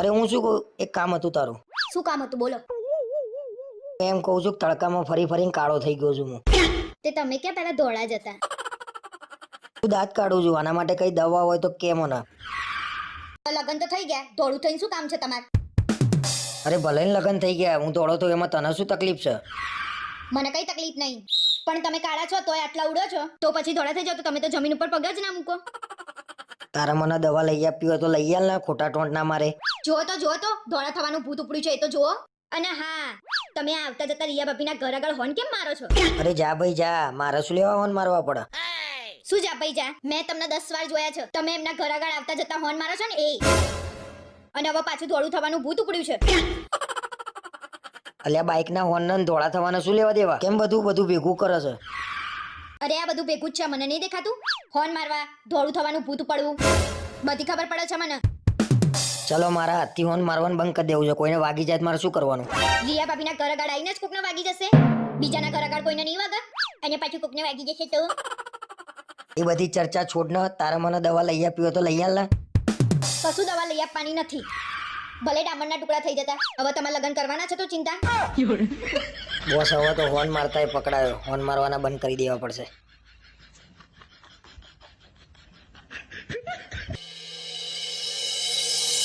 અરે હું શું કહું? એક કામ હતું તારું. શું કામ હતું? બોલો. એમ કહું છું કે તડકામાં ફરી ફરીને કાળો થઈ ગયો છું હું. તે તમે ક્યાં પહેલા ધોળા જતા હું દાંત કાઢું છું આના માટે કઈ દવા હોય તો કેમ ના લગન તો થઈ ગયા. ધોળું થઈને શું કામ છે તમારે? અરે ભલે ને લગ્ન થઈ ગયા હું ધોળો તો એમાં તને શું તકલીફ છે? મને કઈ તકલીફ નહીં. પણ તમે કાળા છો તોય આટલા ઉડો છો. તો પછી ધોળા થઈ જાવ તો તમે તો જમીન ઉપર પગ જ ના મૂકો. તારા મને દવા લઈ આપી હોય તો લઈ આલ ને ખોટા ટોંટ ના મારે. જુઓ તો જુઓ તો ધોળા થવાનું ભૂત ઉપડ્યું છે એ તો જુઓ. અને હા તમે આવતા જતા રિયા ભાભીના ઘર આગળ હોન કેમ મારો છો? અરે જા ભાઈ જા. મારે શું લેવા હોન મારવા પડે? શું જા ભાઈ જા? મેં તમને દસ વાર જોયા છે. તમે એમના ઘર આગળ આવતા જતા હોર્ન મારો છો ને એ. અને હવે પાછું ધોળું થવાનું ભૂત ઉપડ્યું છે. અલ્યા બાઇક ના હોર્ન ને ધોળા થવાના શું લેવા દેવા? કેમ બધું બધું ભેગું કરે છે? અરે આ બધું ભેગું જ છે મને નહીં દેખાતું? હોર્ન મારવા ધોળું થવાનું ભૂત પડવું બધી ખબર પડે છે મને. ચલો મારા હાથથી હોર્ન મારવાનું બંધ કરી દેવું છે. કોઈને વાગી જાય તો મારે શું કરવાનું? રિયા ભાભીના ઘર આગળ આવીને જ કોકને વાગી જશે. બીજાના ઘર આગળ કોઈને નહીં વાગે. અને પાછું કોકને વાગી જશે તો? એ બધી ચર્ચા છોડ તારા તારે મને દવા લઈ આપી હોય તો લઈ આલ ને. કશું દવા લઈ આપવાની નથી. ભલે ડામરના ટુકડા થઈ જતા. હવે તમારે લગ્ન કરવાના છે તો ચિંતા? બોસ હવે તો હોર્ન મારતા પકડાયો. હોર્ન મારવાના બંધ કરી દેવા પડશે.